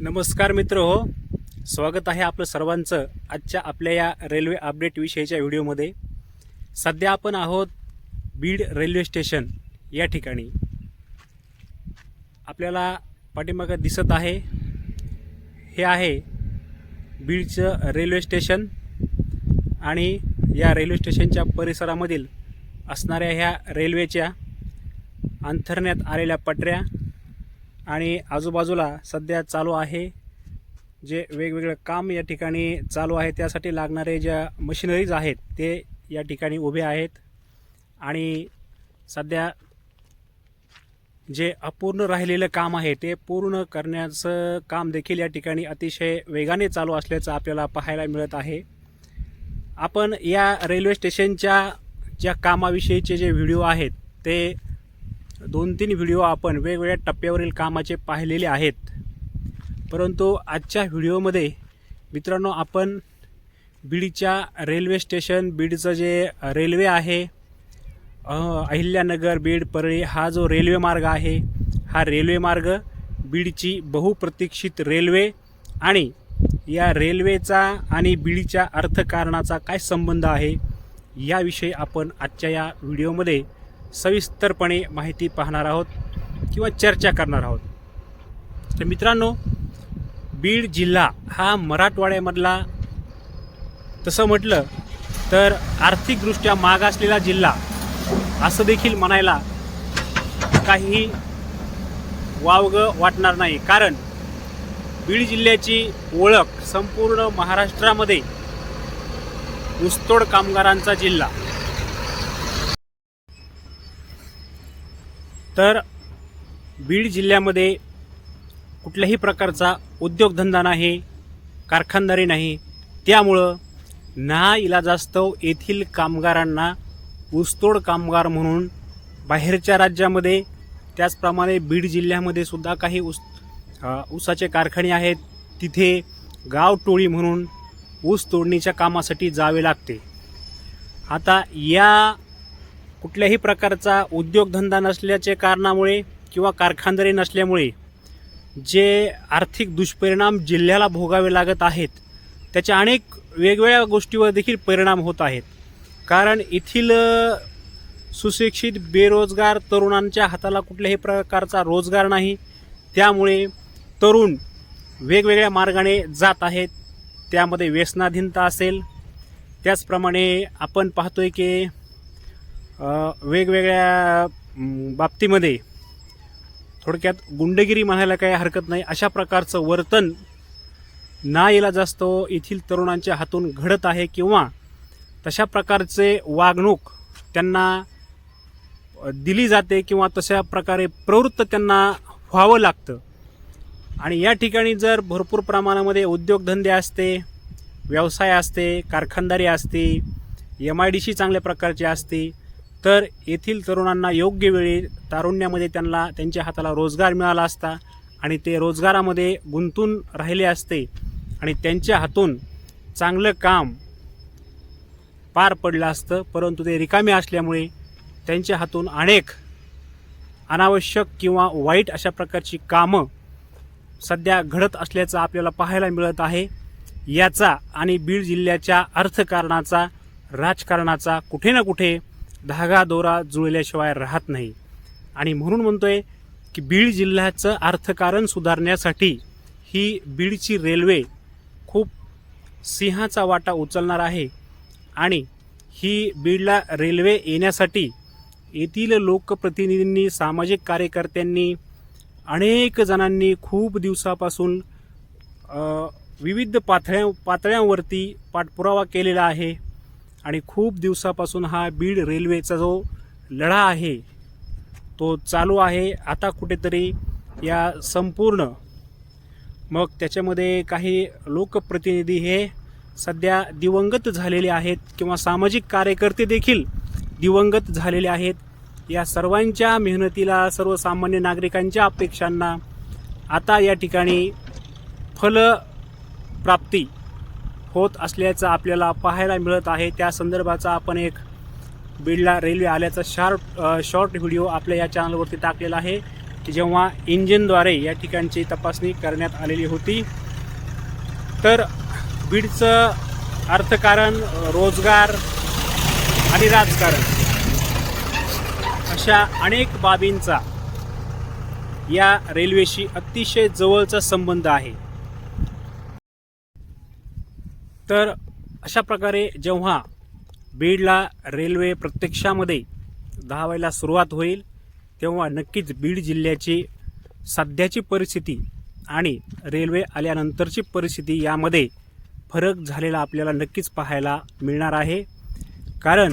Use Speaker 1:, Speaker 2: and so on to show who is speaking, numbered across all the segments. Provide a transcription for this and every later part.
Speaker 1: नमस्कार मित्र हो. स्वागत आहे आपलं सर्वांचं आजच्या आपल्या या रेल्वे अपडेट विषयीच्या व्हिडिओमध्ये. सध्या आपण आहोत बीड रेल्वे स्टेशन या ठिकाणी. आपल्याला पाठीमागं दिसत आहे. हे आहे बीडचं रेल्वे स्टेशन आणि या रेल्वे स्टेशनच्या परिसरामधील असणाऱ्या ह्या रेल्वेच्या अंथरण्यात आलेल्या पटऱ्या आणि आजूबाजूला सध्या चालू आहे जे वेगवेगळं काम या ठिकाणी चालू आहे. त्यासाठी लागणारे ज्या मशिनरीज आहेत ते या ठिकाणी उभे आहेत. आणि सध्या जे अपूर्ण राहिलेलं काम आहे ते पूर्ण करण्याचं काम देखील या ठिकाणी अतिशय वेगाने चालू असल्याचं आपल्याला पाहायला मिळत आहे. आपण या रेल्वे स्टेशनच्या ज्या कामाविषयीचे जे व्हिडिओ आहेत ते दोन तीन व्हिडिओ आपण वेगवेगळ्या टप्प्यावरील कामाचे पाहिलेले आहेत. परंतु आजच्या व्हिडिओमध्ये मित्रांनो आपण बीडच्या रेल्वे स्टेशन बीडचं जे रेल्वे आहे अहिल्यानगर बीड परळी हा जो रेल्वे मार्ग आहे हा रेल्वे मार्ग बीडची बहुप्रतीक्षित रेल्वे आणि या रेल्वेचा आणि बीडच्या अर्थकारणाचा काय संबंध आहे याविषयी आपण आजच्या या व्हिडिओमध्ये सविस्तरपणे माहिती पाहणार आहोत किंवा चर्चा करणार आहोत. तर मित्रांनो बीड जिल्हा हा मराठवाड्यामधला तसं म्हटलं तर आर्थिकदृष्ट्या मागासलेला जिल्हा असं देखील म्हणायला काही वावगं वाटणार नाही. कारण बीड जिल्ह्याची ओळख संपूर्ण महाराष्ट्रामध्ये ऊसतोड कामगारांचा जिल्हा तर बीड जिल्ह्यामध्ये कुठल्याही प्रकारचा उद्योगधंदा नाही कारखानदारी नाही. त्यामुळं ना इलाजास्तव येथील कामगारांना ऊसतोड कामगार म्हणून बाहेरच्या राज्यामध्ये त्याचप्रमाणे बीड जिल्ह्यामध्ये सुद्धा काही ऊस ऊसाचे कारखाने आहेत. तिथे गाव टोळी म्हणून ऊस तोडणीच्या कामासाठी जावे लागते. आता या कुठल्याही प्रकारचा उद्योगधंदा नसल्याचे कारणामुळे किंवा कारखानदारी नसल्यामुळे जे आर्थिक दुष्परिणाम जिल्ह्याला भोगावे लागत आहेत त्याच्या अनेक वेगवेगळ्या गोष्टीवर देखील परिणाम होत आहेत. कारण येथील सुशिक्षित बेरोजगार तरुणांच्या हाताला कुठल्याही प्रकारचा रोजगार नाही. त्यामुळे तरुण वेगवेगळ्या मार्गाने जात आहेत. त्यामध्ये व्यसनाधीनता असेल. त्याचप्रमाणे आपण पाहतोय की वेगवेगळ्या बाबतीमध्ये थोडक्यात गुंडगिरी म्हणायला काही हरकत नाही. अशा प्रकारचं वर्तन ना जास्त येथील तरुणांच्या हातून घडत आहे किंवा तशा प्रकारचे वागणूक त्यांना दिली जाते किंवा तशा प्रकारे प्रवृत्त त्यांना व्हावं लागतं. आणि या ठिकाणी जर भरपूर प्रमाणामध्ये उद्योगधंदे असते व्यवसाय असते कारखानदारी असते एम आय डी सी चांगल्या प्रकारची असते तर येथील तरुणांना योग्य वेळी तारुण्यामध्ये त्यांना त्यांच्या हाताला रोजगार मिळाला असता आणि ते रोजगारामध्ये गुंतून राहिले असते आणि त्यांच्या हातून चांगलं काम पार पडलं असतं परंतु ते रिकामे असल्यामुळे त्यांच्या हातून अनेक अनावश्यक किंवा वाईट अशा प्रकारची कामं सध्या घडत असल्याचं आपल्याला पाहायला मिळत आहे. याचा आणि बीड जिल्ह्याच्या अर्थकारणाचा राजकारणाचा कुठे ना कुठे धागा दोरा जुळल्याशिवाय राहत नाही. आणि म्हणून म्हणतोय की बीड जिल्ह्याचं अर्थकारण सुधारण्यासाठी ही बीडची रेल्वे खूप सिंहाचा वाटा उचलणार आहे. आणि ही बीडला रेल्वे येण्यासाठी येथील लोकप्रतिनिधींनी सामाजिक कार्यकर्त्यांनी अनेक जणांनी खूप दिवसापासून विविध पातळ्या पातळ्यांवरती पाठपुरावा केलेला आहे. आणि खूप दिवसापासून हा बीड रेल्वेचा जो लढा आहे तो चालू आहे. आता कुठेतरी या संपूर्ण मग त्याच्यामध्ये काही लोकप्रतिनिधी हे सध्या दिवंगत झालेले आहेत किंवा सामाजिक कार्यकर्ते देखील दिवंगत झालेले आहेत. या सर्वांच्या मेहनतीला सर्वसामान्य नागरिकांच्या अपेक्षांना आता या ठिकाणी फलप्राप्ती होत असल्याचं आपल्याला पाहायला मिळत आहे. त्या संदर्भाचा आपण एक बीडला रेल्वे आल्याचा शार्ट शॉर्ट व्हिडिओ आपल्या या चॅनलवरती टाकलेला आहे की जेव्हा इंजिनद्वारे या ठिकाणची तपासणी करण्यात आलेली होती. तर बीडचं अर्थकारण रोजगार आणि राजकारण अशा अनेक बाबींचा या रेल्वेशी अतिशय जवळचा संबंध आहे. तर अशा प्रकारे जेव्हा बीडला रेल्वे प्रत्यक्षामध्ये धावायला सुरुवात होईल तेव्हा नक्कीच बीड जिल्ह्याची सध्याची परिस्थिती आणि रेल्वे आल्यानंतरची परिस्थिती यामध्ये फरक झालेला आपल्याला नक्कीच पाहायला मिळणार आहे. कारण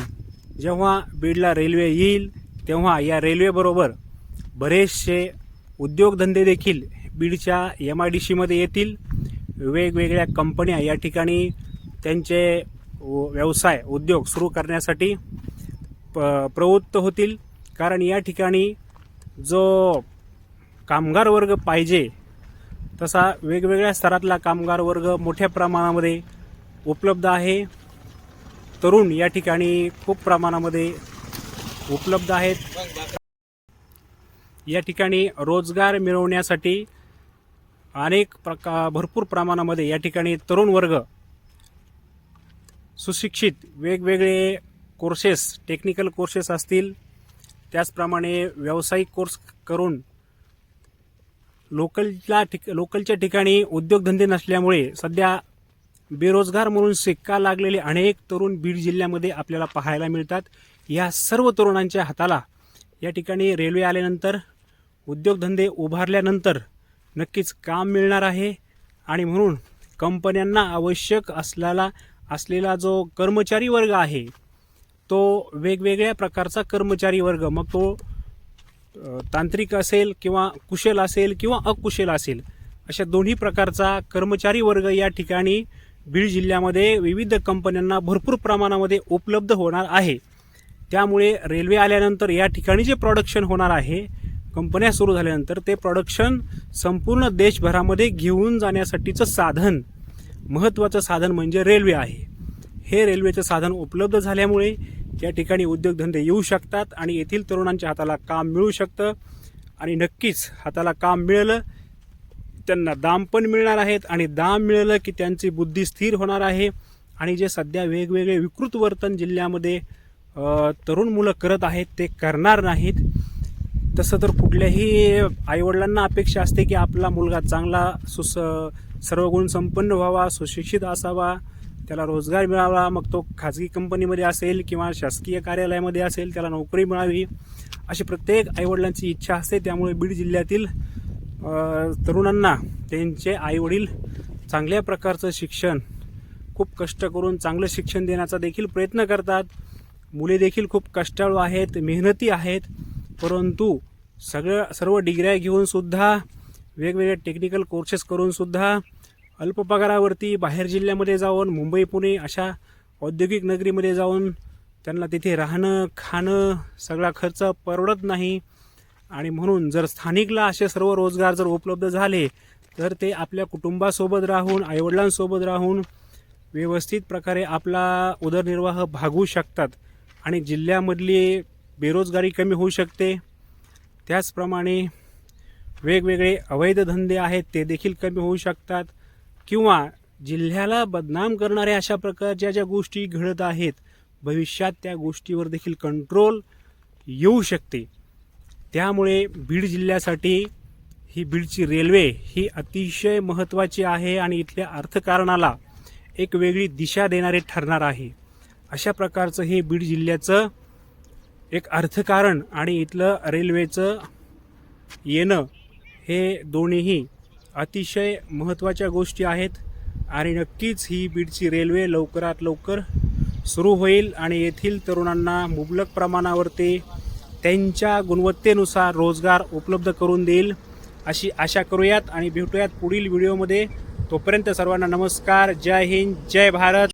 Speaker 1: जेव्हा बीडला रेल्वे येईल तेव्हा या रेल्वेबरोबर बरेचसे उद्योगधंदे देखील बीडच्या एम आय डी सीमध्ये येतील. वेगवेगळ्या कंपन्या या ठिकाणी त्यांचे व- व्यवसाय उद्योग सुरू करण्यासाठी प प्रवृत्त होतील. कारण या ठिकाणी जो कामगार वर्ग पाहिजे तसा वेगवेगळ्या स्तरातला कामगार वर्ग मोठ्या प्रमाणामध्ये उपलब्ध आहे. तरुण या ठिकाणी खूप प्रमाणामध्ये उपलब्ध आहेत. या ठिकाणी रोजगार मिळवण्यासाठी अनेक प्रका भरपूर प्रमाणामध्ये या ठिकाणी तरुण वर्ग सुशिक्षित वेगवेगळे कोर्सेस टेक्निकल कोर्सेस असतील. त्याचप्रमाणे व्यावसायिक कोर्स करून लोकलच्या ठिक लोकलच्या ठिकाणी उद्योगधंदे नसल्यामुळे सध्या बेरोजगार म्हणून शिक्का लागलेले अनेक तरुण बीड जिल्ह्यामध्ये आपल्याला पाहायला मिळतात. या सर्व तरुणांच्या हाताला या ठिकाणी रेल्वे आल्यानंतर उद्योगधंदे उभारल्यानंतर नक्कीच काम मिळणार आहे. आणि म्हणून कंपन्यांना आवश्यक असलेला असलेला जो कर्मचारी वर्ग आहे तो वेगवेगळ्या प्रकारचा कर्मचारी वर्ग. मग तो तांत्रिक असेल किंवा कुशल असेल किंवा अकुशल असेल अशा दोन्ही प्रकारचा कर्मचारी वर्ग या ठिकाणी बीड जिल्ह्यामध्ये विविध कंपन्यांना भरपूर प्रमाणामध्ये उपलब्ध होणार आहे. त्यामुळे रेल्वे आल्यानंतर या ठिकाणी जे प्रोडक्शन होणार आहे कंपन्या सुरू झाल्यानंतर ते प्रोडक्शन संपूर्ण देशभरामध्ये घेऊन जाण्यासाठीचं साधन महत्त्वाचं साधन म्हणजे रेल्वे आहे. हे रेल्वेचं साधन उपलब्ध झाल्यामुळे या ठिकाणी उद्योगधंदे येऊ शकतात आणि येथील तरुणांच्या हाताला काम मिळू शकतं आणि नक्कीच हाताला काम मिळालं त्यांना दाम पण मिळणार आहेत आणि दाम मिळालं की त्यांची बुद्धी स्थिर होणार आहे. आणि जे सध्या वेगवेगळे विकृत वर्तन जिल्ह्यामध्ये तरुण मुलं करत आहेत ते करणार नाहीत. तसं तर कुठल्याही आईवडिलांना अपेक्षा असते की आपला मुलगा चांगला सुस सर्व गुण संपन्न व्हावा सुशिक्षित असावा त्याला रोजगार मिळावा मग तो खाजगी कंपनीमध्ये असेल किंवा शासकीय कार्यालयामध्ये असेल त्याला नोकरी मिळावी अशी प्रत्येक आईवडिलांची इच्छा असते. त्यामुळे बीड जिल्ह्यातील तरुणांना त्यांचे आईवडील चांगल्या प्रकारचं शिक्षण खूप कष्ट करून चांगलं शिक्षण देण्याचा देखील प्रयत्न करतात. मुले देखील खूप कष्टाळू आहेत मेहनती आहेत. परंतु सगळं सर्व डिग्र्या घेऊनसुद्धा वेगवेगळे टेक्निकल कोर्सेस करूनसुद्धा अल्प पगारावरती बाहेर जिल्ह्यामध्ये जाऊन मुंबई पुणे अशा औद्योगिक नगरीमध्ये जाऊन त्यांना तिथे राहणं खाणं सगळा खर्च परवडत नाही. आणि म्हणून जर स्थानिकला असे सर्व रोजगार जर उपलब्ध झाले तर ते आपल्या कुटुंबासोबत राहून आईवडिलांसोबत राहून व्यवस्थित प्रकारे आपला उदरनिर्वाह भागवू शकतात. आणि जिल्ह्यामधली बेरोजगारी कमी होऊ शकते. त्याचप्रमाणे वेगवेगळे अवैध धंदे आहेत ते देखील कमी होऊ शकतात. किंवा जिल्ह्याला बदनाम करणाऱ्या अशा प्रकारच्या ज्या गोष्टी घडत आहेत भविष्यात त्या गोष्टीवर देखील कंट्रोल येऊ शकते. त्यामुळे बीड जिल्ह्यासाठी ही बीडची रेल्वे ही अतिशय महत्त्वाची आहे आणि इथल्या अर्थकारणाला एक वेगळी दिशा देणारे ठरणार आहे. अशा प्रकारचं हे बीड जिल्ह्याचं एक अर्थकारण आणि इथलं रेल्वेचं येणं हे दोन्हीही अतिशय महत्त्वाच्या गोष्टी आहेत आणि नक्कीच ही बीडची रेल्वे लवकरात लवकर सुरू होईल आणि येथील तरुणांना मुबलक प्रमाणावरती त्यांच्या गुणवत्तेनुसार रोजगार उपलब्ध करून देईल अशी आशा करूयात आणि भेटूयात पुढील व्हिडिओमध्ये. तोपर्यंत सर्वांना नमस्कार. जय हिंद. जय भारत.